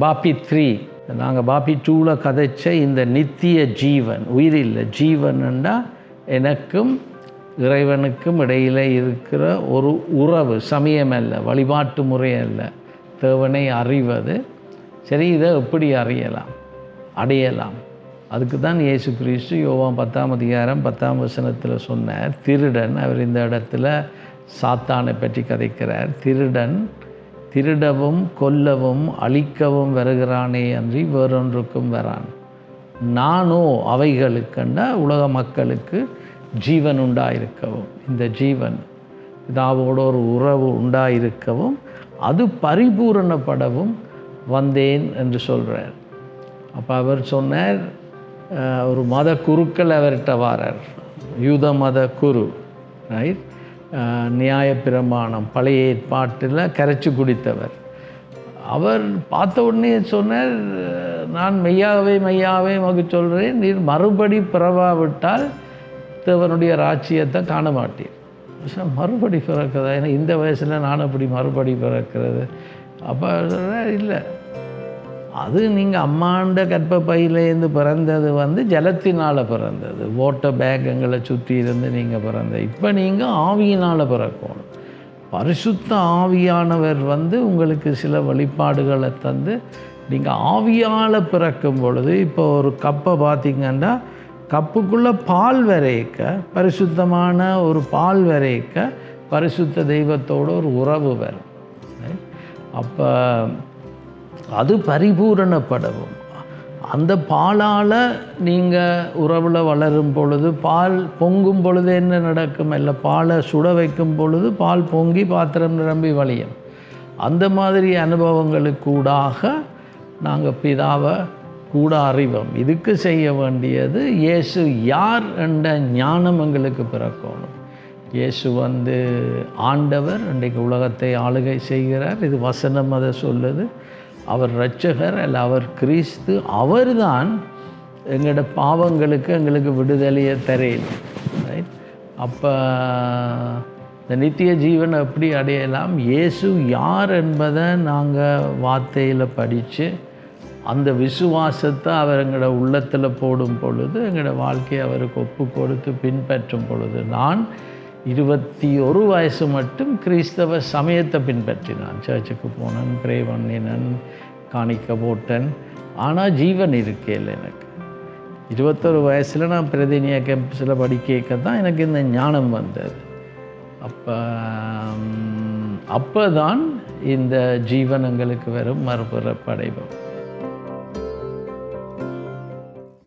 பாப்பி three. நாங்கள் பாப்பி டூவில் கதைச்ச இந்த நித்திய ஜீவன் உயிரில்லை ஜீவன்ண்டா எனக்கும் இறைவனுக்கும் இடையில் இருக்கிற ஒரு உறவு சமயம் அல்ல வழிபாட்டு முறை அல்ல தேவனை அறிவது. சரி இதை எப்படி அறியலாம்? அடையலாம். அதுக்கு தான் இயேசு கிறிஸ்து யோவான் பத்தாம் அதிகாரம் பத்தாம் வசனத்தில் சொன்னார் திருடன். அவர் இந்த இடத்துல சாத்தானை பற்றி கதைக்கிறார் திருடன் திருடவும் கொல்லவும் அழிக்கவும் வருகிறானே அன்றி வேறொன்றுக்கும் வரான். நானோ அவைகளுக்கண்ட உலக மக்களுக்கு ஜீவன் உண்டாயிருக்கவும் இந்த ஜீவன் பிதாவோட ஒரு உறவு உண்டாயிருக்கவும் அது பரிபூரணப்படவும் வந்தேன் என்று சொல்கிறார் அப்போ அவர் சொன்னார் ஒரு மத குருக்கள் அவர்கிட்ட வாரார். யூத மத குரு ரைட் நியாயப்பிரமாணம் பழைய ஏற்பாட்டில் கரைச்சி குடித்தவர். அவர் பார்த்த உடனே சொன்னார் நான் மெய்யாகவே மெய்யாகவே மகு சொல்கிறேன் நீர் மறுபடி பிறவாவிட்டால் தேவனுடைய ராஜ்யத்தை காண மாட்டேன் மறுபடி பிறக்குதா? ஏன்னா இந்த வயசில் நான் அப்படி மறுபடி பிறக்கிறது? அப்போ இல்லை அது நீங்கள் அம்மாண்ட கற்பப்பையிலேருந்து பிறந்தது வந்து ஜலத்தினால் பிறந்தது. ஓட்ட பேக்கங்களை சுற்றி இருந்து நீங்கள் பிறந்த இப்போ நீங்கள் ஆவியினால் பிறக்கணும். பரிசுத்த ஆவியானவர் வந்து உங்களுக்கு சில வழிபாடுகளை தந்து நீங்கள் ஆவியால் பிறக்கும் பொழுது இப்போ ஒரு கப்பை பார்த்திங்கன்னா கப்புக்குள்ளே பால் வரைக்க பரிசுத்தமான ஒரு பால் வரைக்க பரிசுத்த தெய்வத்தோட ஒரு உறவு வரும். அப்போ அது பரிபூரணப்படவும். அந்த பாலால் நீங்கள் உறவில் வளரும் பொழுது பால் பொங்கும் பொழுது என்ன நடக்கும்? இல்லை பாலை சுட வைக்கும் பொழுது பால் பொங்கி பாத்திரம் நிரம்பி வழியும். அந்த மாதிரி அனுபவங்களுக்கூடாக நாங்கள் பிதாவை கூட அறிவோம். இதுக்கு செய்ய வேண்டியது இயேசு யார் என்ற ஞானம் எங்களுக்கு பிறக்கணும். இயேசு வந்து ஆண்டவர் இன்றைக்கு உலகத்தை ஆளுகை செய்கிறார். இது வசனம் அதை சொல்லுது. அவர் இரட்சகர் அல்ல அவர் கிறிஸ்து அவர்தான் எங்களோட பாவங்களுக்கு எங்களுக்கு விடுதலையை தரையில் ரைட் அப்போ இந்த நித்திய ஜீவன் எப்படி அடையலாம்? இயேசு யார் என்பதை நாங்கள் வார்த்தையில் படித்து அந்த விசுவாசத்தை அவர் எங்களோட உள்ளத்தில் போடும் பொழுது எங்களோட வாழ்க்கையை அவருக்கு ஒப்பு கொடுத்து பின்பற்றும் பொழுது நான் இருபத்தி ஒரு வயசு மட்டும் கிறிஸ்தவ சமயத்தை பின்பற்றினான். சர்ச்சுக்கு போனேன் ப்ரே பண்ணினேன் காணிக்க போட்டேன். ஆனால் ஜீவன் இருக்கேல எனக்கு. இருபத்தொரு வயசில் நான் பிரதிநிய கேம்பஸில் படிக்க தான் எனக்கு இந்த ஞானம் வந்தது. அப்போ அப்போ தான் இந்த ஜீவனங்களுக்கு வெறும் மறுபுற படைவம்